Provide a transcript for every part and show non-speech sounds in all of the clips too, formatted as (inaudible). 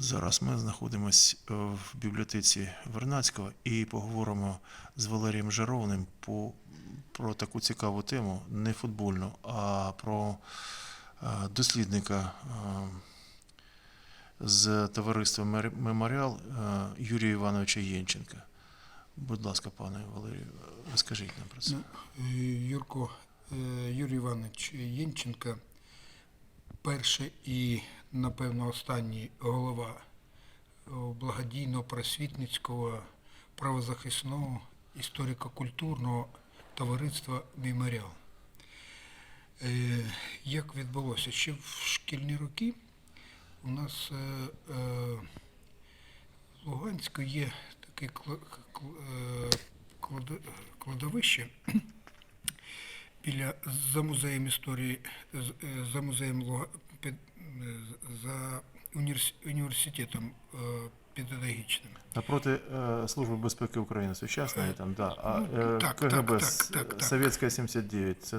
Зараз ми знаходимося в бібліотеці Вернацького і поговоримо з Валерієм Жаровним по, про таку цікаву тему, не футбольну, а про е, дослідника е, з товариства «Мер- Меморіал е, Юрія Івановича Єнченка. Будь ласка, пане Валерію, розкажіть нам про це. Ну, е, Юрко, е, Юрій Іванович Єнченка, перший і, напевно, останній голова е, благодійного просвітницького правозахисного історико-культурного товариства Меморіал. Е, Як відбулося? Ще в шкільні роки у нас е, в Луганську є таке кла- кл- кладо- кладовище біля за музеєм історії, е, за музеєм е, за університетом е, педагогічним. Напроти е, Служби безпеки України сучасної там, да, а Ну, е, так, КГБ так, так, так. Совєтська 79, це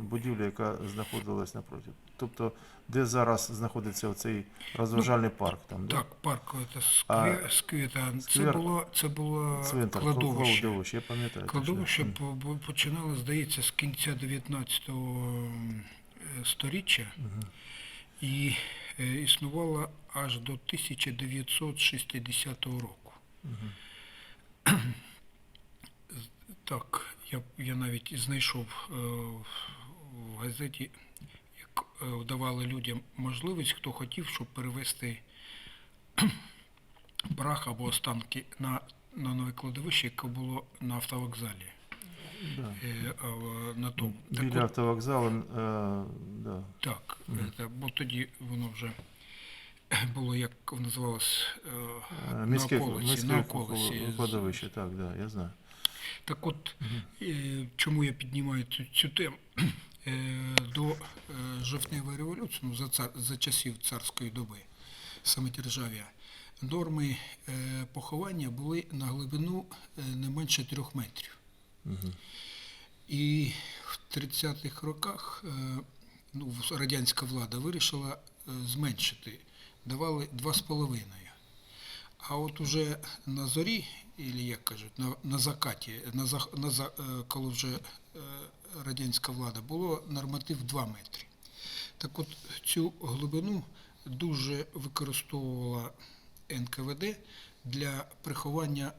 будівля, яка знаходилась напроти. Тобто, де зараз знаходиться оцей розважальний парк там, да? Ну, Так, парк це А сквер, це було це було Цвинтар, кладовище. кладовище, я пам'ятаю. Кладовище точно. по- по- починало, здається, з кінця 19 століття і е, існувало аж до 1960 року. Так, я, я навіть знайшов е, в газеті, як е, давали людям можливість, хто хотів, щоб перевезти прах або останки на, на нове кладовище, яке було на автовокзалі. Да. Е, на тому. Так Біля автовокзалу, е, да. Так, це, бо тоді воно вже (coughs) було, як називалось, е, Е, міське, на околиці. міське на околиці. кладовище, так, да, я знаю. Так от, е, чому я піднімаю цю, цю тему? Е, До е, жовтневої революції, ну, за, цар, за часів царської доби, самодержав'я, норми е, поховання були на глибину е, не менше трьох метрів. І в 30-х роках е, ну, радянська влада вирішила е, зменшити, давали 2,5. А от уже на зорі, або як кажуть, на, на закаті, на, на, е, коли вже радянська влада, було норматив 2 метри. Так от цю глибину дуже використовувала НКВД для приховання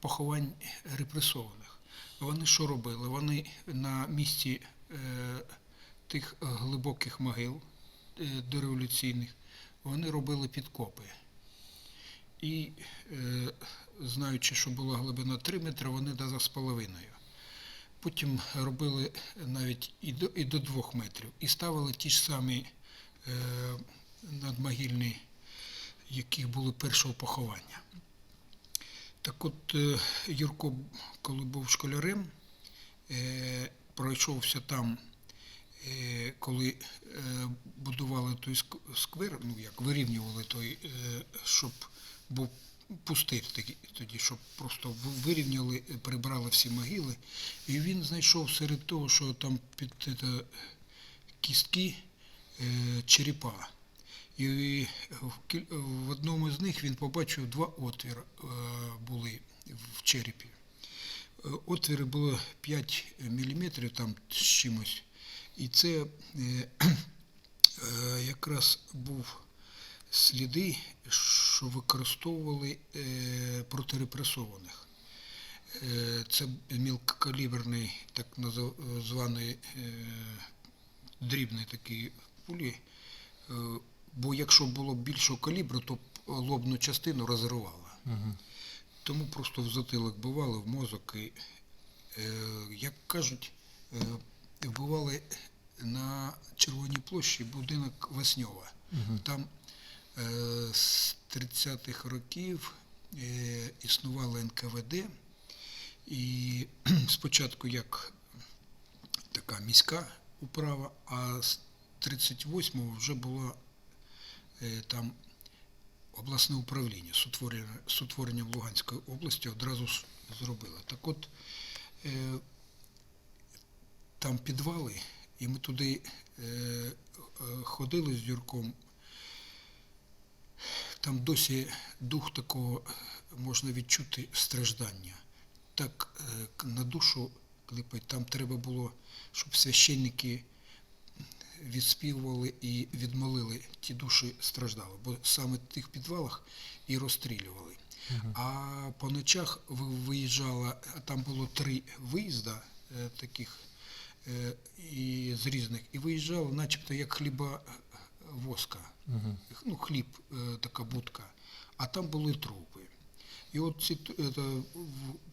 поховань репресованих. Вони що робили? Вони на місці е, тих глибоких могил е, дореволюційних, вони робили підкопи. І, е, знаючи, що була глибина 3 метри, вони до 2,5. Потім робили навіть і до, і до 2 метрів. І ставили ті ж самі надмогильні, які були першого поховання. Так от е, Юрко, коли був школярем, е, пройшовся там, е, коли будували той сквер, ну як вирівнювали той, щоб був пустир тоді, щоб просто вирівняли, прибрали всі могили. І він знайшов серед того, що там під кістки черепа. І в одному з них він побачив два отвіри е, були в черепі. Е, Отвіри було 5 мм там з чимось. І це е, якраз був сліди, що використовували проти. Е, Це мілкокаліберний, так званий дрібний такий пулі. Е, Бо якщо було б більшого калібру, то б лобну частину розривало. Тому просто в затилок бували, в мозок. І, е, як кажуть, е, вбивали на Червоній площі будинок Васньова. Там е, з 30-х років е, існувало НКВД. І (clears throat) спочатку як така міська управа, а з 38-го вже було е, там обласне управління з утворення- утворенням Луганської області одразу зробило. Так от е, там підвали, і ми туди е, е, ходили з Юрком, там досі дух такого можна відчути страждання. Так е, на душу клепать, там треба було, щоб священники відспівували і відмолили, ті душі страждали, бо саме в тих підвалах і розстрілювали. А по ночах виїжджала, там було три виїзда е, таких е, і з різних, і виїжджало, начебто як хліба е, воска, ну, хліб, така будка, а там були трупи. І от ці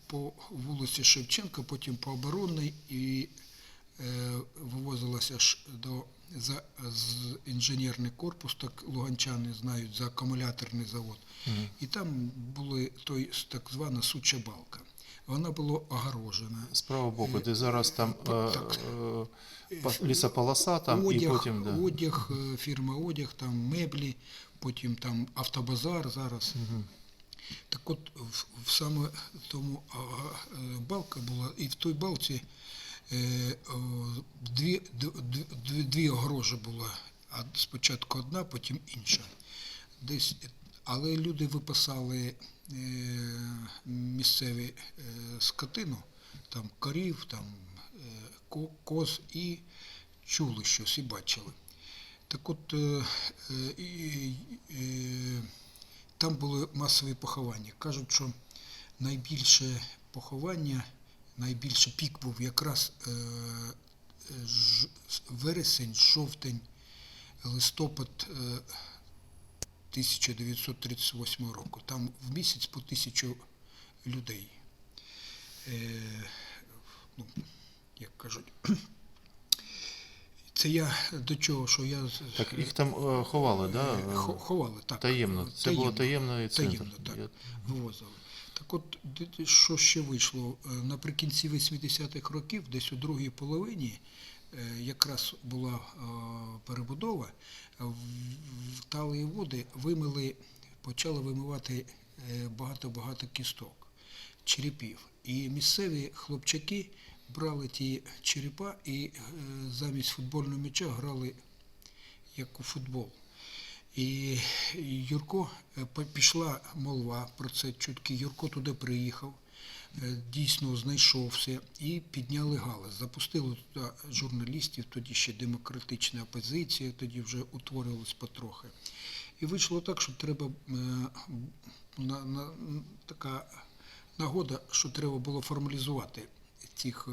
по вулиці Шевченка, потім по оборонній, і е, вивозилося ж до за з інженерний корпус, так луганчани знають, за акумуляторний завод. І там були той так звана суча балка. Вона була огорожена. З правого боку, де зараз там е, так. е, лісополоса, там одяг, і потім. Да. одяг, фірма одяг, там меблі, потім там автобазар зараз. Так от в, в саме тому а, балка була, і в той балці дві, д- д- дві, дві огорожі було. Спочатку одна, потім інша. Десь, але люди випасали е, місцеві е, скотину, там корів, там е, коз і чули щось і бачили. Так от е, е, е, там були масові поховання. Кажуть, що найбільше поховання, найбільше пік був якраз е, е, вересень, жовтень, листопад е, 1938 року. Там в місяць по тисячу людей. Е, ну, як кажуть. Це я до чого, що я Так, їх там е, ховали, да? Е, ховали, так. Таємно. Це було таємний центр. Таємно, так. Я- Вивозили. Так от, що ще вийшло? Е, Наприкінці 80-х років, десь у другій половині, е, якраз була е, перебудова, в талії води вимили, почали вимивати багато-багато кісток, черепів. І місцеві хлопчаки брали ті черепа і замість футбольного м'яча грали як у футбол. І Юрко е, пішла молва про це чутки. Юрко туди приїхав, е, дійсно знайшовся і підняли галас. Запустили туди журналістів, тоді ще демократична опозиція, тоді вже утворювалась потрохи. І вийшло так, що треба е, на, на, така нагода, що треба було формалізувати цих.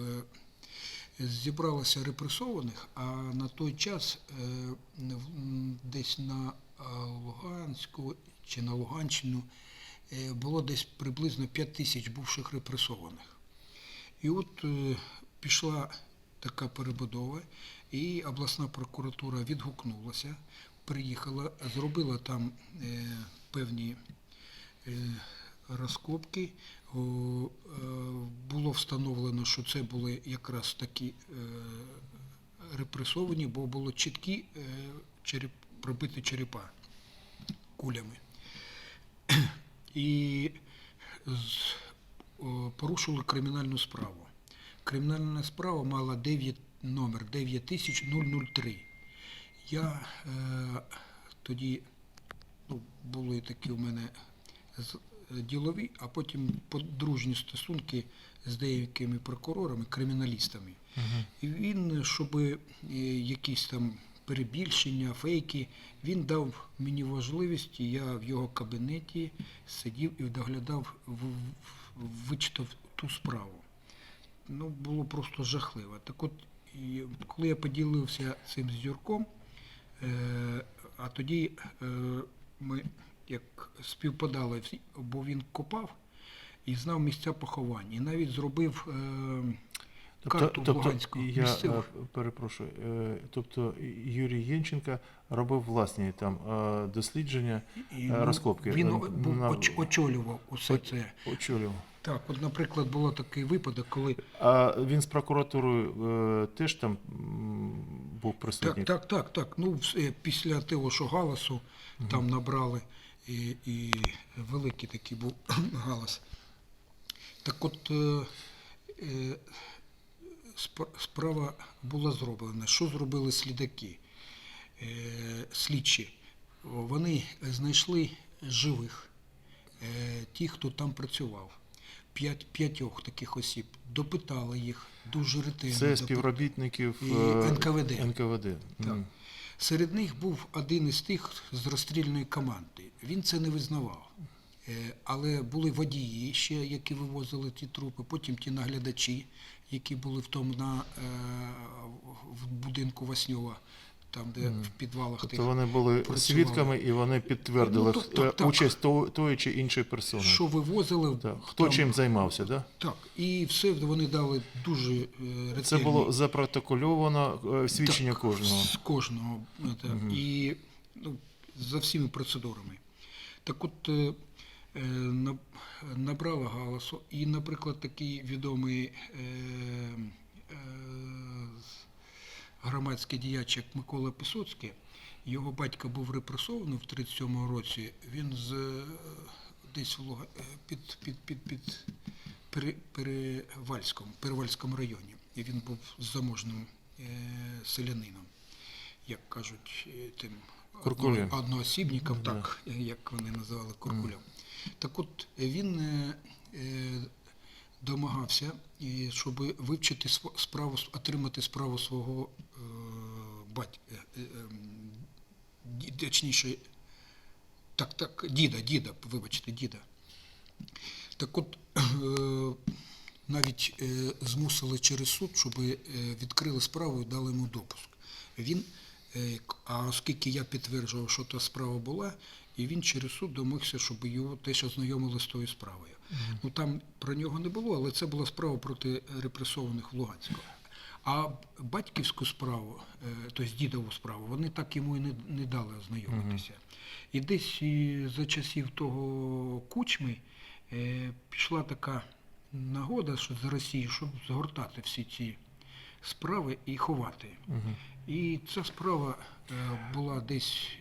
зібралося репресованих, а на той час десь на Луганську чи на Луганщину е, було десь приблизно 5 тисяч бувших репресованих. І от е, пішла така перебудова, і обласна прокуратура відгукнулася, приїхала, зробила там е, певні розкопки. Було встановлено, що це були якраз такі репресовані, бо було чіткі череп, пробиті черепа кулями. І порушили кримінальну справу. Кримінальна справа мала 9, номер 9003. Я е, тоді ну, були такі у мене ділові, а потім подружні стосунки з деякими прокурорами, криміналістами. І він, щоб е, якісь там перебільшення, фейки, він дав мені важливість, я в його кабінеті сидів і доглядав, вичитав ту справу. Ну, було просто жахливо. Так от, коли я поділився цим з Юрком, е, а тоді е, ми як співпадали, бо він копав і знав місця поховань. І навіть зробив е, карту Луганську я е, перепрошую. е, Тобто Юрій Єнченка робив власні там е, дослідження, І, розкопки. Він на- оч- очолював усе це. очолював. Так, от, наприклад, було такий випадок, коли А він з прокуратурою е, теж там був присутній? Так, так, так, так. Ну, після того, що галасу там набрали, і, і великий такий був (clears throat) галас. Так от е, справа була зроблена. Що зробили слідаки? е, слідчі, вони знайшли живих, е, ті, хто там працював. П'ять, п'ятьох таких осіб допитали їх дуже ретельно. Це співробітників І е, НКВД. НКВД. Так. Серед них був один із тих з розстрільної команди. Він це не визнавав. Але були водії ще, які вивозили ті трупи, потім ті наглядачі, які були в тому на, е, в будинку Васньова, там, де в підвалах Тобто вони були працювали. свідками і вони підтвердили Ну, так, так, е, так. участь тої чи іншої персони. Що вивозили. Так. Хто там- чим займався, да? Так, і все вони дали дуже е, ретельні. Це було запротокольовано свідчення Так, кожного. З кожного. так, І ну, за всіми процедурами. Так от набрала галасу. І, наприклад, такий відомий е, е, громадський діяч, як Микола Пісоцький, його батько був репресований в 37-му році. Він з е, десь в Луга- е, під, під, під, під Пере- Перевальському, Перевальському районі. І він був заможним е, селянином, як кажуть, е, тим Куркулем. одноосібником, так, е, як вони називали Куркулем. Так от е, він е, е, домагався, щоб вивчити справу, отримати справу свого батька, ем, точніше, так, так, діда, діда, вибачте, діда. Так от навіть змусили через суд, щоб відкрили справу і дали йому допуск. Він, а оскільки я підтверджував, що та справа була, і він через суд домогся, щоб його теж ознайомили з тою справою. Ну там про нього не було, але це була справа проти репресованих в Луганську. А батьківську справу, е, тобто дідову справу, вони так йому і не, не дали ознайомитися. І десь за часів того кучми е, пішла така нагода що з Росії, щоб згортати всі ці справи і ховати. І ця справа е, була десь.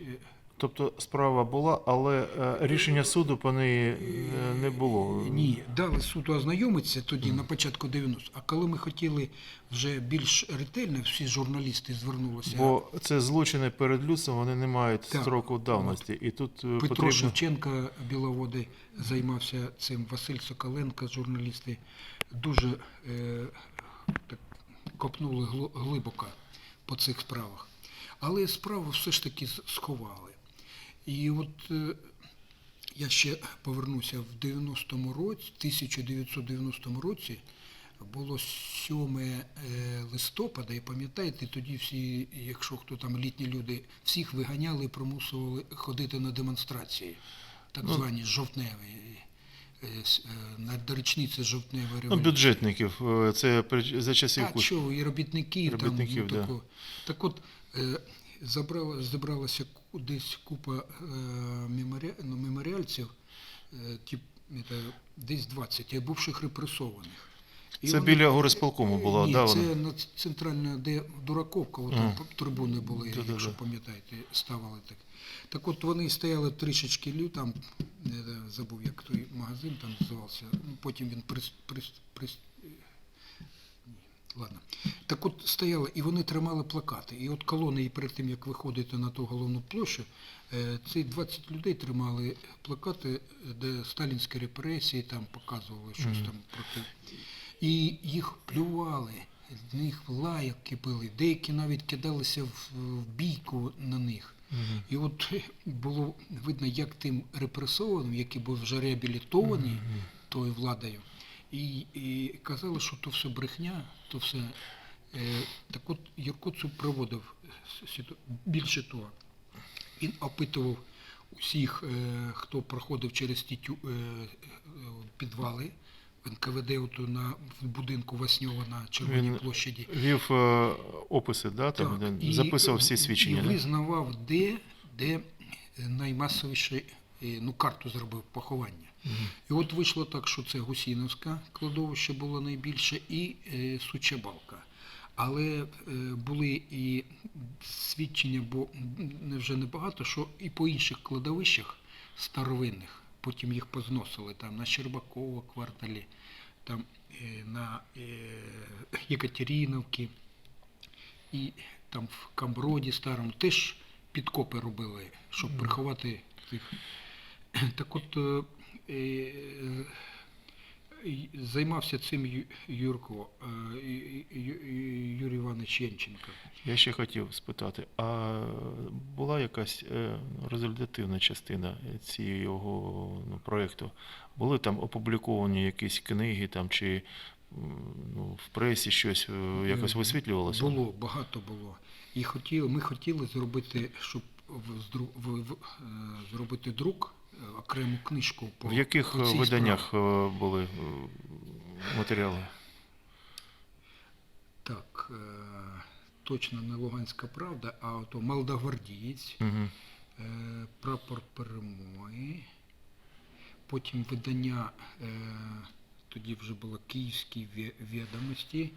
Тобто справа була, але е, рішення суду по неї е, не було. Ні, дали суду ознайомитися тоді на початку 90-х, А коли ми хотіли вже більш ретельно, всі журналісти звернулися. Бо це злочини перед людством, вони не мають Так. строку давності. І тут е, Петро потрібно Шевченка Біловоди займався цим, Василь Соколенко, журналісти, дуже е, так, копнули глибоко по цих справах. Але справу все ж таки сховали. І от е, я ще повернуся в 90-му році, 1990 році було 7 е, листопада, і пам'ятаєте, тоді всі, якщо хто там літні люди, всіх виганяли і примусували ходити на демонстрації, так звані жовтневі. е, На до річниці жовтневої ну, бюджетників. е, Це при- за часів А що, і робітників, Робітників, там, ну, да. тако. Так от, забрала, зібралася десь купа е, ну, меморіальців, е, тип, десь 20, бувших репресованих. І Це вони- біля горисполкому було, Ні, да, це на центральна, де Дураковка, от А. там трибуни були, Да-да-да. якщо пам'ятаєте, ставили так. Так от вони стояли трішечки там, не забув, як той магазин там називався, ну, потім він прис, прис, прис, Ладно. Так от стояли, і вони тримали плакати. І от колони, і перед тим, як виходити на ту головну площу, е, ці 20 людей тримали плакати, де сталінські репресії там показували щось там проти. І їх плювали, з них лайки пили, деякі навіть кидалися в, в бійку на них. І от було видно, як тим репресованим, який був вже реабілітований тою владою, і, і казали, що то все брехня, то все. Е, так от Юрко Цуп проводив більше того. Він опитував усіх, е, хто проходив через ті тю- е, е, підвали НКВД ото на в будинку Васньова на Червоній Він площаді. Вів е, описи, да, там, Так, де і- записував всі свідчення. І визнавав, де, де наймасовіше е, ну, карту зробив поховання. І от вийшло так, що це Гусіновська кладовище було найбільше і е, Сучабалка. Але е, були і свідчення, бо не вже небагато, що і по інших кладовищах старовинних, потім їх позносили там на Щербакова кварталі, там е, на Єкатеріновці, і там в Камброді старому теж підкопи робили, щоб приховати цих. Так от займався цим Юрко, е, Юрій Іванович Янченко. Я ще хотів спитати, а була якась е, результативна частина цього ну, проєкту? Були там опубліковані якісь книги там, чи ну, в пресі щось е, якось Е, висвітлювалося? Було, багато було. І хотіли, ми хотіли зробити, щоб в, в, в, е, зробити друк, е, окрему книжку по В яких по цій виданнях справі. е, були е, матеріали? Так, е, точно не Луганська правда, а ото Молдогвардієць, Угу. прапор перемоги, потім видання, тоді вже було Київські відомості,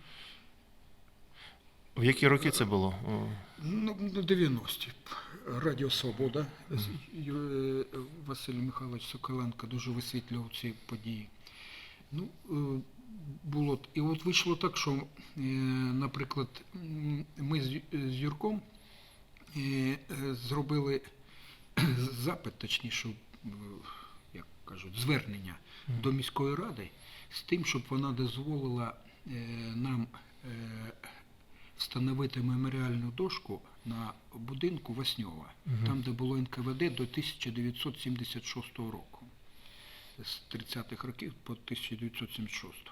В які роки це було? Ну, ну, 90-ті. Радіо Свобода. Е, Василь Михайлович Соколенко дуже висвітлював ці події. Ну, е, було. І от вийшло так, що, е, наприклад, ми з Юрком зробили (coughs) запит, точніше, як кажуть, звернення до міської ради з тим, щоб вона дозволила нам встановити меморіальну дошку на будинку Васньова, там, де було НКВД до 1976 року, з 30-х років по 1976.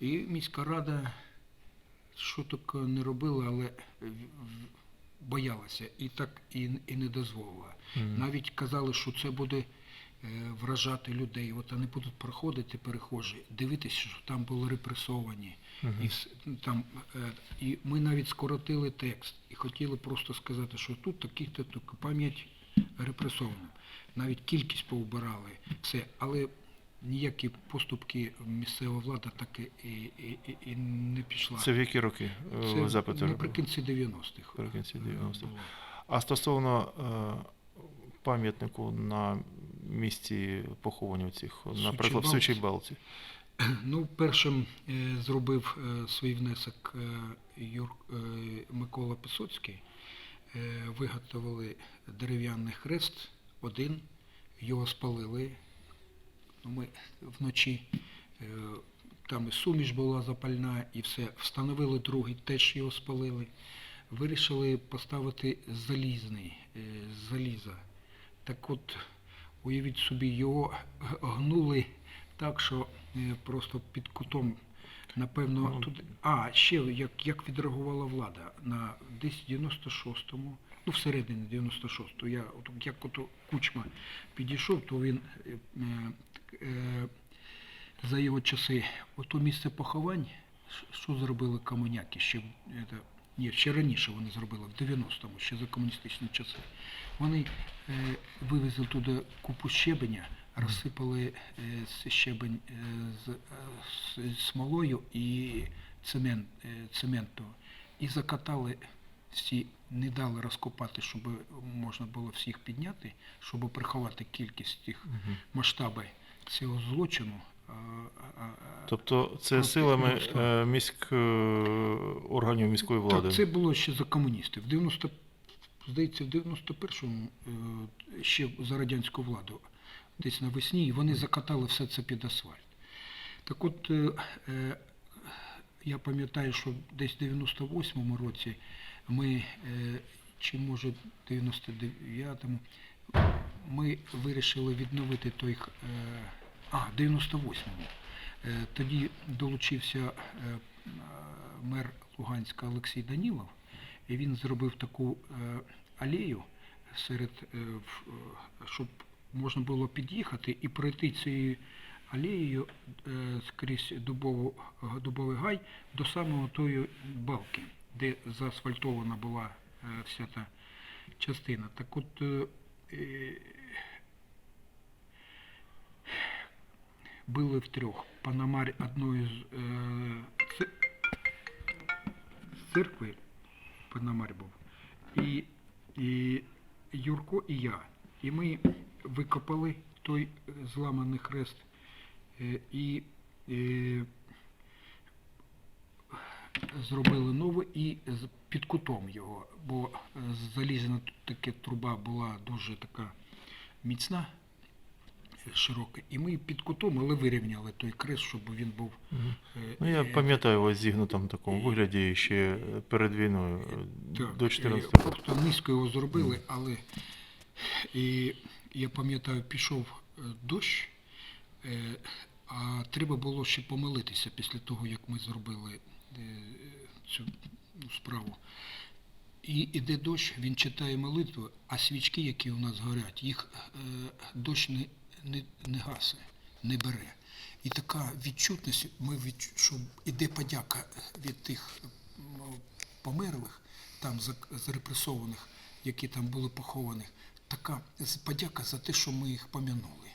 І міська рада що таке не робила, але боялася і так і, і не дозволила. Навіть казали, що це буде вражати людей. От вони будуть проходити перехожі, дивитися, що там були репресовані. І, вс- там, е, і ми навіть скоротили текст і хотіли просто сказати, що тут таких-то так, пам'ять репресованим. Навіть кількість поубирали, все. Але ніякі поступки місцева влада так і, і, і, і не пішла. Це в які роки е, Це запити наприкінці 90-х. Е, 90-х. А стосовно е, пам'ятнику на місці поховання цих, наприклад, в Сучій Балці. Ну, першим е, зробив е, свій внесок е, Юр, Микола Писоцький. Е, виготовили дерев'яний хрест, один, його спалили. Ну, ми вночі, там і суміш була запальна, і все. Встановили другий, теж його спалили. Вирішили поставити залізний, заліза. Так от, уявіть собі, його гнули так, що е, просто під кутом, напевно, Ну, тут. А, ще як, як відреагувала влада на десь 96-му, ну всередині 96-го, я от, як от кучма підійшов, то він е, е, за його часи, ото місце поховань, що зробили комуняки ще, е, та- ні, ще раніше вони зробили, в 90-му, ще за комуністичні часи. Вони е, вивезли туди купу щебеня, розсипали е, щебень е, з, е, з смолою і цемент, е, цементу, і закатали всі, не дали розкопати, щоб можна було всіх підняти, щоб приховати кількість тих масштаби цього злочину. Тобто це Просто силами просто. е, міськ, е, органів міської влади. Так, це було ще за комуністів. В 90, здається, в 91-му е, ще за радянську владу, десь навесні, і вони закатали все це під асфальт. Так от, е, е, я пам'ятаю, що десь в 98-му році ми, е, чи може в 99-му, ми вирішили відновити той. е, А, в 98-му. Е, Тоді долучився е, мер Луганська Олексій Данілов, і він зробив таку е, алею серед, щоб можна було під'їхати і пройти цією алеєю скрізь дубову, дубовий гай до самого тої балки, де заасфальтована була вся та частина. Так от були втрьох. Панамарь одної з е, церкви, Панамарь був, і, і Юрко і я. І ми викопали той зламаний хрест е, і е, зробили нове і під кутом його, бо е, залізна таке труба була дуже така міцна, е, і ми під кутом, але вирівняли той крест, щоб він був. Е, Ну, я е, пам'ятаю в зігнутому такому вигляді ще перед війною е, Так, до е, 14 року. Просто низько його зробили, але і я пам'ятаю, пішов дощ, а треба було ще помилитися після того, як ми зробили цю ну, справу. І іде дощ, він читає молитву, а свічки, які у нас горять, їх е, дощ не, не, не гасе, не бере. І така відчутність, ми відч... що іде подяка від тих померлих, там за- зарепресованих, які там були поховані, така подяка за те, що ми їх пом'янули.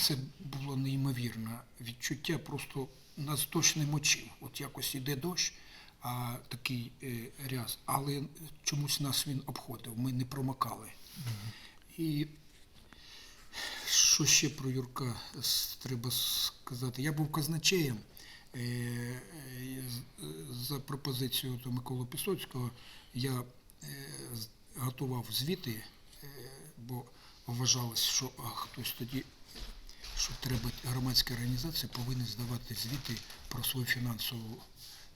Це було неймовірне відчуття, просто нас дощ не мочив. От якось іде дощ, а такий е, ряс, але чомусь нас він обходив, ми не промокали. І що ще про Юрка треба сказати? Я був казначеєм е, е, за пропозицією Миколи Пісоцького. Я е, готував звіти, бо вважалось, що хтось тоді, що треба громадські організації повинні здавати звіти про свою фінансову,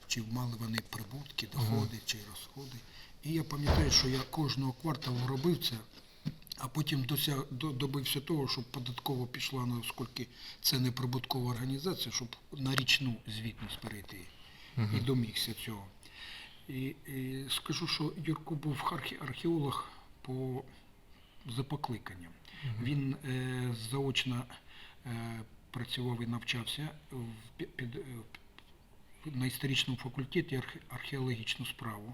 чи мали вони прибутки, доходи чи розходи. І я пам'ятаю, що я кожного кварталу робив це. А потім досяг, до- добився того, щоб податково пішла, на оскільки це не прибуткова організація, щоб на річну звітність перейти. І домігся цього. І, і скажу, що Юрко був археолог по за покликанням. Він е, заочно е, працював і навчався в, під, е, на історичному факультеті архе- археологічну справу,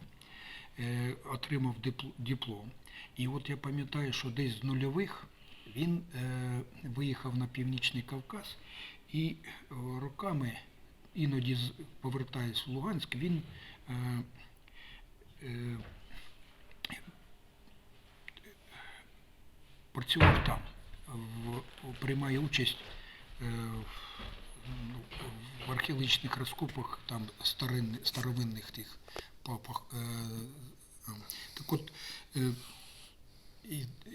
е, отримав дипл- диплом. І от я пам'ятаю, що десь з нульових він е, виїхав на Північний Кавказ і е, роками, іноді повертаясь в Луганськ, він е, е, працював там, в, приймає участь е, в, археологічних розкопах там старин, старовинних тих папах. Е, е, так от, е,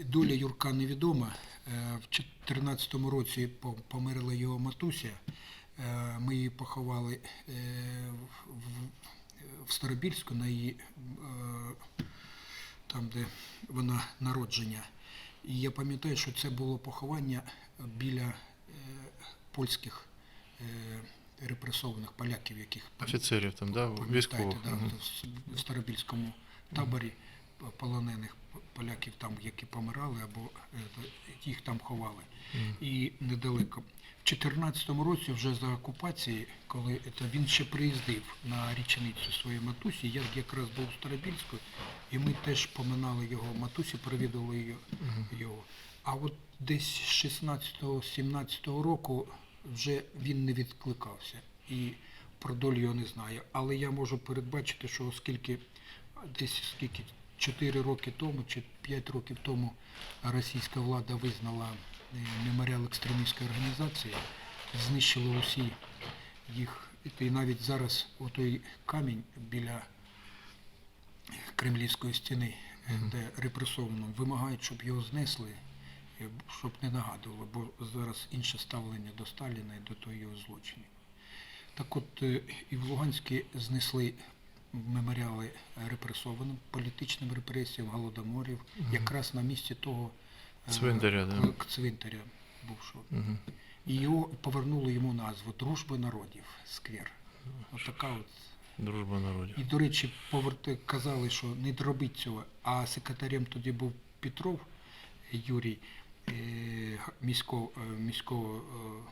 доля Юрка невідома. Е, В 2014 році померла його матуся. Е, Ми її поховали е, в, Старобільську на її там, де вона народження. І я пам'ятаю, що це було поховання біля польських репресованих поляків, яких Офіцерів там, да? Військових. да, в Старобільському таборі полонених поляків, там, які помирали, або е, їх там ховали. І недалеко. В 2014 році, вже за окупації, коли це, він ще приїздив на річницю своєї матусі, я якраз був у Старобільську, і ми теж поминали його матусі, провідували його. його. А от десь з 16-17 року вже він не відкликався. І про долю його не знаю. Але я можу передбачити, що оскільки десь скільки 4 роки тому чи 5 років тому російська влада визнала е, меморіал екстремістської організації, знищила усі їх. І навіть зараз отой камінь біля Кремлівської стіни, е, де репресовано, вимагають, щоб його знесли, е, щоб не нагадували, бо зараз інше ставлення до Сталіна і до того його злочинів. Так от і в Луганську знесли меморіали репресованим, політичним репресіям, голодоморів, якраз на місці того е, Цвинтаря, да. цвинтаря бувшого. Мгм. І його повернули йому назву Дружби народів, сквер. Отака от Дружба народів. і, до речі, поверти казали, що не робіть цього. А секретарем тоді був Петров Юрій е, міського, е, міського,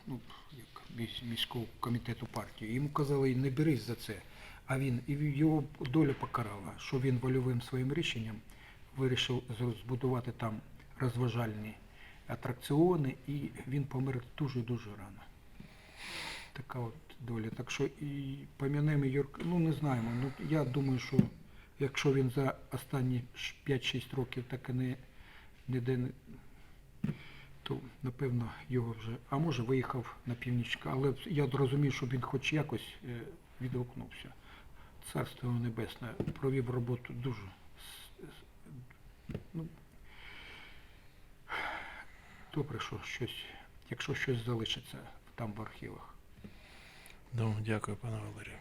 ну, як, міського комітету партії. Йому казали, не берись за це. А він і його доля покарала, що він вольовим своїм рішенням вирішив збудувати там розважальні атракціони, і він помер дуже-дуже рано. Така от доля. Так що і пом'янемо Юрка, ну не знаємо. Ну я думаю, що якщо він за останні 5-6 років так і не ніде то напевно його вже. А може виїхав на північка. Але я розумію, що він хоч якось е, відгукнувся. Царство небесне, провів роботу дуже. Ну, добре, що щось, якщо щось залишиться там в архівах. Ну, дякую, пане Валерію.